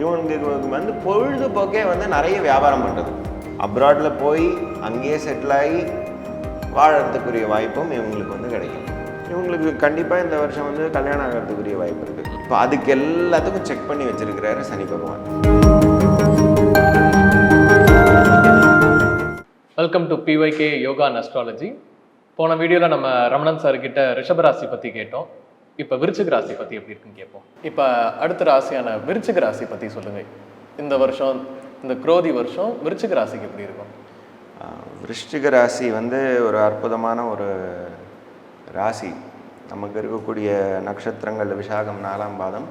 இவங்களுக்கு வந்து பொழுதுபோக்கே வந்து நிறைய வியாபாரம் பண்ணுறது அப்ராடில் போய் அங்கேயே செட்டில் ஆகி வாழறதுக்குரிய வாய்ப்பும் இவங்களுக்கு வந்து கிடைக்கும். இவங்களுக்கு கண்டிப்பாக இந்த வருஷம் வந்து கல்யாணம் ஆகிறதுக்குரிய வாய்ப்பு இருக்குது இப்போ அதுக்கு எல்லாத்துக்கும் செக் பண்ணி வச்சுருக்கிறாரு Shani Bhagavan. Welcome to BYK yoga and astrology போன வீடியோவில் நம்ம ரமணன் சார்கிட்ட ரிஷபராசி பற்றி கேட்டோம். இப்போ விருச்சிக ராசி பற்றி எப்படி இருக்குன்னு கேட்போம். இப்போ அடுத்த ராசியான விருச்சிக ராசி பற்றி சொல்லுங்கள் இந்த வருஷம் இந்த குரோதி வருஷம் விருச்சிக ராசிக்கு எப்படி இருக்கும்? விருச்சிக ராசி வந்து ஒரு அற்புதமான ஒரு ராசி. நமக்கு இருக்கக்கூடிய நட்சத்திரங்கள் விசாகம் நாலாம் பாதம்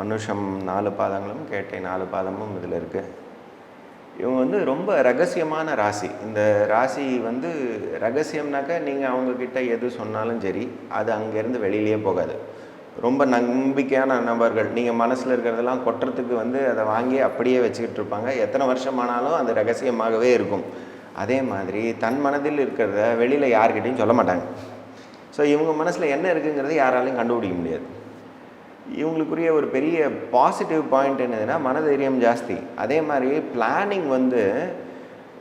அனுஷம் நாலு பாதங்களும் கேட்டை நாலு பாதமும் இதில் இருக்குது இவங்க வந்து ரொம்ப ரகசியமான ராசி. இந்த ராசி வந்து ரகசியம்னாக்க நீங்கள் அவங்கக்கிட்ட எது சொன்னாலும் சரி அது அங்கேருந்து வெளியிலேயே போகாது. ரொம்ப நம்பிக்கையான நபர்கள் நீங்கள் மனசில் இருக்கிறதெல்லாம் கொட்டுறதுக்கு வந்து அதை வாங்கி அப்படியே வச்சுக்கிட்டு இருப்பாங்க. எத்தனை வருஷமானாலும் அது ரகசியமாகவே இருக்கும். அதே மாதிரி தன் மனதில் இருக்கிறத வெளியில் யார்கிட்டையும் சொல்ல மாட்டாங்க. ஸோ இவங்க மனசில் என்ன இருக்குங்கிறத யாராலையும் கண்டுபிடிக்க முடியாது. இவங்களுக்குரிய ஒரு பெரிய பாசிட்டிவ் பாயிண்ட் என்னதுன்னா மனதைரியம் ஜாஸ்தி. அதே மாதிரி பிளானிங் வந்து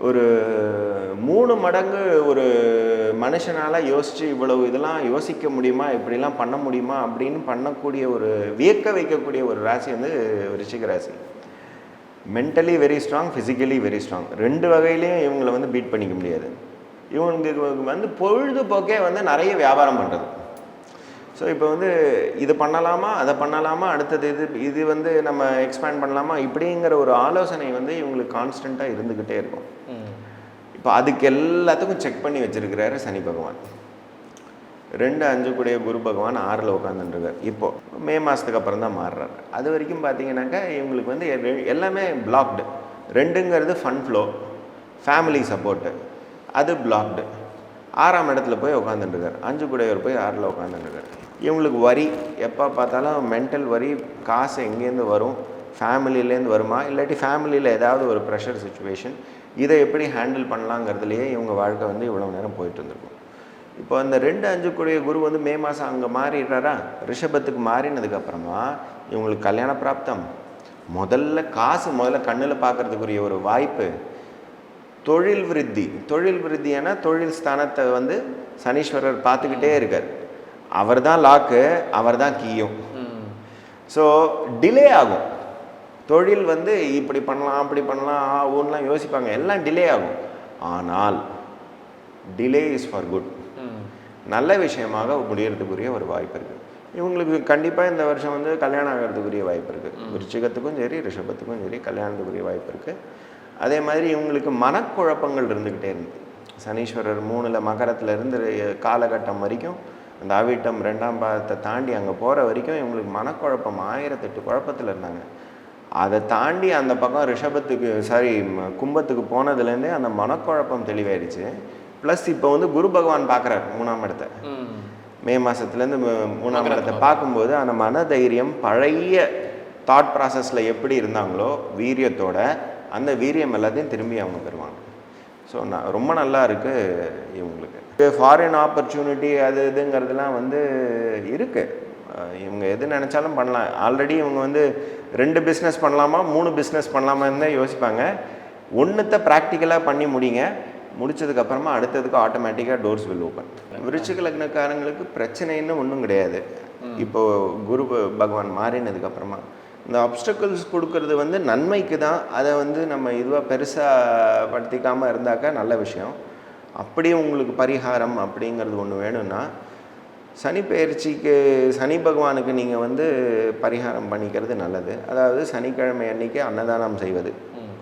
ஒரு மூணு மடங்கு ஒரு மனுஷனால் யோசித்து இவ்வளவு இதெல்லாம் யோசிக்க முடியுமா இப்படிலாம் பண்ண முடியுமா அப்படின்னு பண்ணக்கூடிய ஒரு வியக்க வைக்கக்கூடிய ஒரு ராசி வந்து ரிஷிக ராசி. Mentally very strong physically very strong ரெண்டு வகையிலையும் இவங்களை வந்து பீட் பண்ணிக்க முடியாது. இவங்களுக்கு வந்து பொழுதுபோக்கே வந்து நிறைய வியாபாரம் பண்ணுறது ஸோ இப்போ வந்து இது பண்ணலாமா அதை பண்ணலாமா அடுத்தது இது இது வந்து நம்ம எக்ஸ்பேண்ட் பண்ணலாமா இப்படிங்கிற ஒரு ஆலோசனை வந்து இவங்களுக்கு கான்ஸ்டண்ட்டாக இருந்துக்கிட்டே இருக்கும். இப்போ அதுக்கு எல்லாத்துக்கும் செக் பண்ணி வச்சிருக்கிறாரு சனி பகவான். ரெண்டு அஞ்சு கூடிய குரு பகவான் ஆறில் உட்காந்துருக்கார் இப்போ மே மாதத்துக்கு அப்புறம் தான் மாறுறாரு. அது வரைக்கும் பார்த்தீங்கன்னாக்கா இவங்களுக்கு வந்து எல்லாமே பிளாக்டு ரெண்டுங்கிறது ஃபன் ஃப்ளோ ஃபேமிலி சப்போர்ட்டு அது பிளாக்டு ஆறாம் இடத்துல போய் உட்காந்துருக்கார் அஞ்சு கூடையவர் போய் ஆறில் உட்காந்துருக்கார் இவங்களுக்கு வரி எப்போ பார்த்தாலும் மென்டல் வரி காசு எங்கேருந்து வரும்? ஃபேமிலியிலேருந்து வருமா? இல்லாட்டி ஃபேமிலியில் ஏதாவது ஒரு ப்ரெஷர் சுச்சுவேஷன் இதை எப்படி ஹேண்டில் பண்ணலாங்கிறதுலையே இவங்க வாழ்க்கை வந்து இவ்வளோ நேரம் போயிட்டு இருந்திருக்கும். இப்போ அந்த ரெண்டு அஞ்சு கூடிய குரு வந்து மே மாதம் அங்கே மாறிடுறாரா? ரிஷபத்துக்கு மாறினதுக்கப்புறமா இவங்களுக்கு கல்யாண பிராப்தம். முதல்ல காசு முதல்ல கண்ணில் பார்க்கறதுக்குரிய ஒரு வாய்ப்பு. தொழில் விருத்தி. தொழில் விருத்தியான தொழில் ஸ்தானத்தை வந்து சனீஸ்வரர் பார்த்துக்கிட்டே இருக்கார். அவர் தான் லாக்கு அவர் தான் கீயும் ஸோ டிலே ஆகும். தொழில் வந்து இப்படி பண்ணலாம் அப்படி பண்ணலாம் ஆ ஊன்லாம் யோசிப்பாங்க. எல்லாம் டிலே ஆகும். ஆனால் டிலே இஸ் ஃபார் குட் நல்ல விஷயமாக முடியறதுக்குரிய ஒரு வாய்ப்பு இருக்குது இவங்களுக்கு கண்டிப்பாக இந்த வருஷம் வந்து கல்யாணம் ஆகிறதுக்குரிய வாய்ப்பு இருக்குது விருச்சிகத்துக்கும் சரி ரிஷபத்துக்கும் சரி கல்யாணத்துக்குரிய வாய்ப்பு இருக்குது அதே மாதிரி இவங்களுக்கு மனக்குழப்பங்கள் இருந்துக்கிட்டே இருந்தது. சனீஸ்வரர் மூணில் மகரத்தில் இருந்து காலகட்டம் வரைக்கும் அந்த அவிட்டம் ரெண்டாம் பாதத்தை தாண்டி அங்கே போகிற வரைக்கும் இவங்களுக்கு மனக்குழப்பம் ஆயிரத்தெட்டு குழப்பத்தில் இருந்தாங்க. அதை தாண்டி அந்த பக்கம் ரிஷபத்துக்கு சாரி கும்பத்துக்கு போனதுலேருந்தே அந்த மனக்குழப்பம் தெளிவாயிடுச்சு. ப்ளஸ் இப்போ வந்து குரு பகவான் பார்க்குறாரு மூணாம் இடத்தை. மே. மாதத்துலேருந்து மூணாம் இடத்தை பார்க்கும்போது அந்த மனதைரியம் பழைய தாட் ப்ராசஸில் எப்படி இருந்தாங்களோ வீரியத்தோட அந்த வீரியம் எல்லாத்தையும் திரும்பி அவங்க பெறுவாங்க. ஸோ நான் ரொம்ப நல்லா இருக்குது இவங்களுக்கு. ஃபாரின் ஆப்பர்ச்சுனிட்டி அது இதுங்கிறதுலாம் வந்து இருக்குது இவங்க எது நினச்சாலும் பண்ணலாம். ஆல்ரெடி இவங்க வந்து ரெண்டு பிஸ்னஸ் பண்ணலாமா மூணு பிஸ்னஸ் பண்ணலாமான்னு தான் யோசிப்பாங்க. ஒன்றுத்தை ப்ராக்டிக்கலாக பண்ணி முடிங்க. முடிச்சதுக்கப்புறமா அடுத்ததுக்கு ஆட்டோமேட்டிக்காக டோர்ஸ் வில் ஓப்பன் விருச்சிக லக்னக்காரங்களுக்கு பிரச்சனைன்னு ஒன்றும் கிடையாது. இப்போ குரு பகவான் மாறினதுக்கு அப்புறமா இந்த அப்டக்கல்ஸ் கொடுக்கறது வந்து நன்மைக்கு தான் அதை வந்து நம்ம இதுவாக பெருசாக படுத்திக்காமல் இருந்தாக்கா நல்ல விஷயம். அப்படியே உங்களுக்கு பரிகாரம் அப்படிங்கிறது ஒன்று வேணும்னா சனி பயிற்சிக்கு சனி பகவானுக்கு நீங்கள் வந்து பரிகாரம் பண்ணிக்கிறது நல்லது. அதாவது சனிக்கிழமை அன்னைக்கு அன்னதானம் செய்வது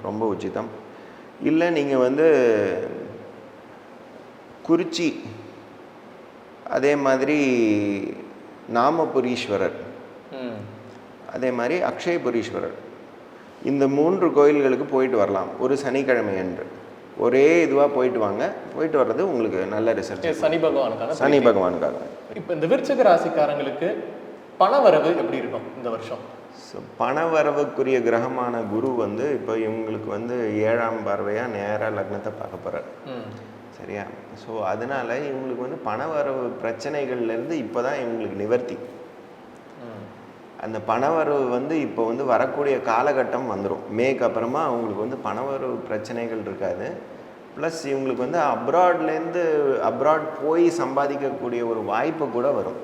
ரொம்ப உச்சிதம். இல்லை நீங்கள் வந்து குறிச்சி அதே மாதிரி நாமபுரீஸ்வரர். அதே மாதிரி அக்ஷயபுரீஸ்வரர் இந்த மூன்று கோயில்களுக்கு போயிட்டு வரலாம். ஒரு சனிக்கிழமை அன்று. ஒரே இதுவாக போயிட்டு வாங்க. போயிட்டு வர்றது உங்களுக்கு நல்ல ரிசல்ட் சனி பகவானுக்கான சனி பகவானுக்காக. இப்போ இந்த விருச்சிக ராசிக்காரங்களுக்கு பண வரவு எப்படி இருக்கும் இந்த வருஷம்? ஸோ பண வரவுக்குரிய கிரகமான குரு வந்து இப்போ இவங்களுக்கு வந்து ஏழாம் பார்வையாக நேராக லக்னத்தை பார்க்க போகிறார் சரியா? ஸோ அதனால இவங்களுக்கு வந்து பண வரவு பிரச்சனைகள்லேருந்து இப்போ தான் இவங்களுக்கு நிவர்த்தி. அந்த பணவரவு வந்து இப்போ வந்து வரக்கூடிய காலகட்டம் வந்துடும் மேக்கு அப்புறமா அவங்களுக்கு வந்து பணவரவு பிரச்சனைகள் இருக்காது. ப்ளஸ் இவங்களுக்கு வந்து அப்ராட்லேருந்து அப்ராட் போய் சம்பாதிக்கக்கூடிய ஒரு வாய்ப்பு கூட வரும்.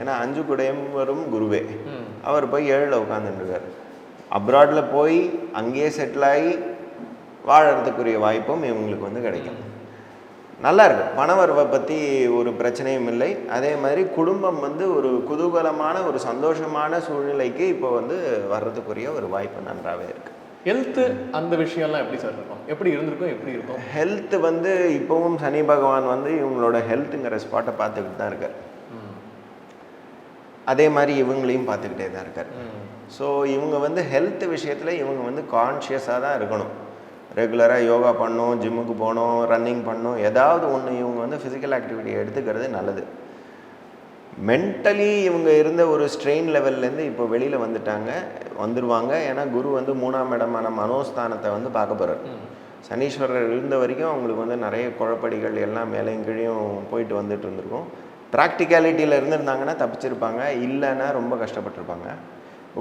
ஏன்னா அஞ்சு குடையும் வரும் குருவே. அவர் போய் ஏழில் உட்காந்துருக்கார் அப்ராடில் போய் அங்கேயே செட்டில் ஆகி வாழறதுக்குரிய வாய்ப்பும் இவங்களுக்கு வந்து கிடைக்கும். நல்லா இருக்கு. பணவரவை பற்றி ஒரு பிரச்சனையும் இல்லை. அதே மாதிரி குடும்பம் வந்து ஒரு குதூகலமான ஒரு சந்தோஷமான சூழ்நிலைக்கு இப்போ வந்து வர்றதுக்குரிய ஒரு வாய்ப்பு நன்றாகவே இருக்குது ஹெல்த்து அந்த விஷயம்லாம் எப்படி சார் இருக்கும்? எப்படி இருந்திருக்கும்? எப்படி இருக்கும்? ஹெல்த் வந்து இப்போவும் சனி பகவான் வந்து இவங்களோட ஹெல்த்துங்கிற ஸ்பாட்டை பார்த்துக்கிட்டு தான் இருக்கார். அதே மாதிரி இவங்களையும் பார்த்துக்கிட்டே தான் இருக்கார். ஸோ இவங்க வந்து ஹெல்த் விஷயத்தில் இவங்க வந்து கான்ஷியஸாக தான் இருக்கணும். ரெகுலராக யோகா பண்ணணும் ஜிம்முக்கு போகணும் ரன்னிங் பண்ணணும் ஏதாவது ஒன்று இவங்க வந்து ஃபிசிக்கல் ஆக்டிவிட்டி எடுத்துக்கிறது நல்லது. மென்டலி இவங்க இருந்த ஒரு ஸ்ட்ரெயின் லெவல்லேருந்து இப்போ வெளியில் வந்துட்டாங்க வந்துடுவாங்க ஏன்னா குரு வந்து மூணாம் இடமான மனோஸ்தானத்தை வந்து பார்க்க போகிறார் சனீஸ்வரர் இருந்த வரைக்கும் அவங்களுக்கு வந்து நிறைய குழப்படிகள் எல்லாம் மேலேயும் கீழையும் போயிட்டு வந்துட்டு இருந்திருக்கும். ப்ராக்டிகாலிட்டியில் இருந்திருந்தாங்கன்னா தப்பிச்சிருப்பாங்க இல்லைன்னா ரொம்ப கஷ்டப்பட்டிருப்பாங்க.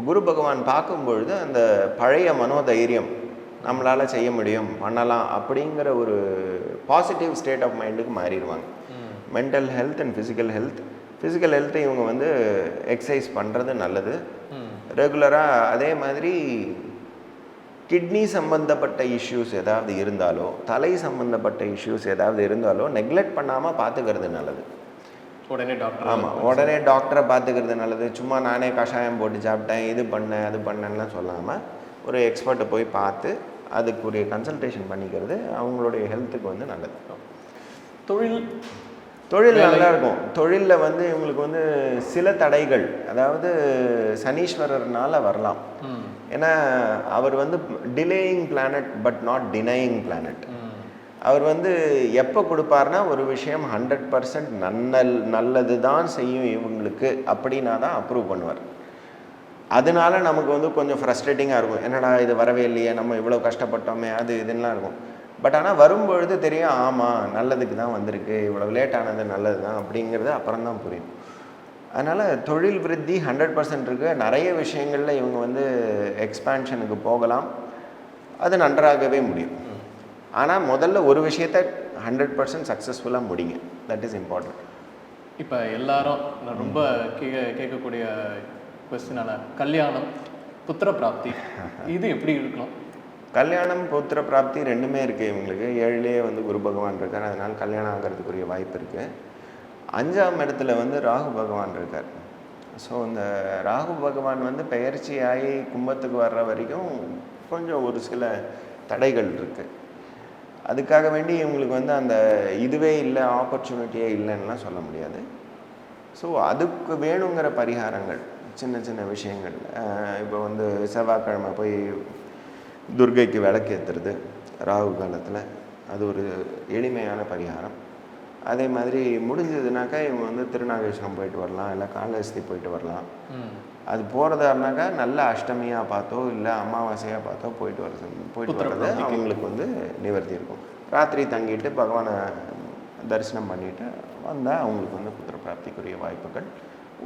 குரு பகவான் பார்க்கும்பொழுது அந்த பழைய மனோதைரியம் நம்மளால் செய்ய முடியும் பண்ணலாம் அப்படிங்கிற ஒரு பாசிட்டிவ் ஸ்டேட் ஆஃப் மைண்டுக்கு மாறிடுவாங்க. Mental health and physical health physical ஹெல்த்தை இவங்க வந்து எக்ஸசைஸ் பண்ணுறது நல்லது. ரெகுலராக அதே மாதிரி கிட்னி சம்பந்தப்பட்ட இஷ்யூஸ் ஏதாவது இருந்தாலோ தலை சம்பந்தப்பட்ட இஷ்யூஸ் ஏதாவது இருந்தாலோ நெக்லெக்ட் பண்ணாமல் பார்த்துக்கிறது நல்லது. உடனே டாக்டர் ஆமாம் உடனே டாக்டரை பார்த்துக்கிறது நல்லது. சும்மா நானே கஷாயம் போட்டு சாப்பிட்டேன் இது பண்ணேன் அது பண்ணேன்லாம் சொல்லாமல் ஒரு எக்ஸ்பர்ட்டை போய் பார்த்து அதுக்குரிய கன்சல்டேஷன் பண்ணிக்கிறது அவங்களுடைய ஹெல்த்துக்கு வந்து நல்லது. தொழில் தொழில் நல்லா இருக்கும். தொழிலில் வந்து இவங்களுக்கு வந்து சில தடைகள் அதாவது சனீஸ்வரர்னால வரலாம். ஏன்னா அவர் வந்து delaying planet but not denying planet அவர் வந்து எப்போ கொடுப்பார்னா ஒரு விஷயம் ஹண்ட்ரட் பர்சன்ட் நன்னல் நல்லது தான் செய்யும் இவங்களுக்கு அப்படின்னா தான் அப்ரூவ் பண்ணுவார். அதனால நமக்கு வந்து கொஞ்சம் ஃப்ரஸ்ட்ரேட்டிங்காக இருக்கும். என்னடா இது வரவே இல்லையே நம்ம இவ்வளோ கஷ்டப்பட்டோமே அது இதுன்னெலாம் இருக்கும். பட் ஆனால் வரும்பொழுது தெரியும் ஆமாம் நல்லதுக்கு தான் வந்திருக்கு இவ்வளோ லேட் ஆனது நல்லது தான் அப்படிங்கிறது அப்புறம் தான் புரியும். அதனால் தொழில் விருத்தி ஹண்ட்ரட் பர்சன்ட் இருக்குது நிறைய விஷயங்களில் இவங்க வந்து எக்ஸ்பேன்ஷனுக்கு போகலாம். அது நன்றாகவே முடியும். ஆனால் முதல்ல ஒரு விஷயத்த ஹண்ட்ரட் பர்சன்ட் சக்ஸஸ்ஃபுல்லாக முடிங்க. தட் இஸ் இம்பார்ட்டன்ட் இப்போ எல்லாரும் நான் ரொம்ப கே கேட்கக்கூடிய கொஸ்டினான கல்யாணம் புத்திர பிராப்தி இது எப்படி இருக்கணும்? கல்யாணம் புத்திர பிராப்தி ரெண்டுமே இருக்குது இவங்களுக்கு. ஏழுலேயே வந்து குரு பகவான் இருக்கார். அதனால் கல்யாணம் ஆகிறதுக்குரிய வாய்ப்பு இருக்குது அஞ்சாம் இடத்துல வந்து ராகு பகவான் இருக்கார். ஸோ இந்த ராகு பகவான் வந்து பெயர்ச்சியாகி கும்பத்துக்கு வர்ற வரைக்கும் கொஞ்சம் ஒரு சில தடைகள் இருக்குது அதுக்காக வேண்டி இவங்களுக்கு வந்து அந்த இதுவே இல்லை ஆப்பர்ச்சுனிட்டியே இல்லைன்னுலாம் சொல்ல முடியாது. ஸோ அதுக்கு வேணுங்கிற பரிகாரங்கள். சின்ன சின்ன விஷயங்கள். இப்போ வந்து செவ்வாய்க்கிழமை போய் துர்கைக்கு விளக்கேற்றுறது ராகு காலத்தில். அது ஒரு எளிமையான பரிகாரம். அதே மாதிரி முடிஞ்சதுனாக்கா இவங்க வந்து திருநாகேஸ்வரம் போயிட்டு வரலாம் இல்லை காளஹஸ்தி போயிட்டு வரலாம். அது போகிறதா இருந்தாக்கா நல்ல அஷ்டமியாக பார்த்தோ இல்லை அமாவாசையாக பார்த்தோ போயிட்டு வர போயிட்டு வர்றது. அவங்களுக்கு வந்து நிவர்த்தி இருக்கும். ராத்திரி தங்கிட்டு பகவானை தரிசனம் பண்ணிட்டு வந்தால் அவங்களுக்கு வந்து புத்திர பிராப்திக்குரிய வாய்ப்புகள்.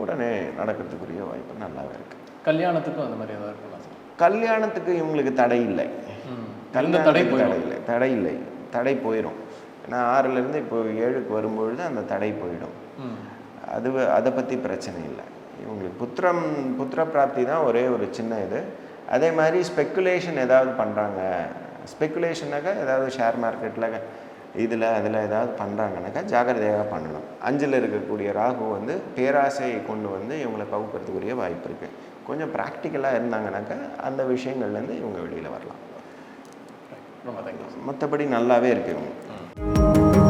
உடனே நடக்கிறதுக்குரிய வாய்ப்பு நல்லாவே இருக்குது கல்யாணத்துக்கும் அந்த மாதிரி ஏதாவது சார்? கல்யாணத்துக்கு இவங்களுக்கு தடை இல்லை. இந்த தடை போயிடும். இல்லை. தடை இல்லை. தடை போயிடும் ஏன்னா ஆறுலேருந்து இப்போ ஏழுக்கு வரும்பொழுது அந்த தடை போயிடும். அது அதை பற்றி பிரச்சனை இல்லை. இவங்களுக்கு புத்திரம் புத்திர பிராப்தி தான் ஒரே ஒரு சின்ன இது. அதே மாதிரி ஸ்பெக்குலேஷன் ஏதாவது பண்ணுறாங்க ஸ்பெக்குலேஷனாக்கா ஏதாவது ஷேர் மார்க்கெட்டில் இதில் அதில் ஏதாவது பண்ணுறாங்கனாக்கா ஜாக்கிரதையாக பண்ணணும். அஞ்சில் இருக்கக்கூடிய ராகு வந்து பேராசையை கொண்டு வந்து இவங்களை கவுக்கிறதுக்குரிய வாய்ப்பு இருக்குது கொஞ்சம் ப்ராக்டிக்கலாக இருந்தாங்கனாக்கா அந்த விஷயங்கள்லேருந்து இவங்க வெளியில் வரலாம். மற்றபடி நல்லாவே இருக்குது இவங்க.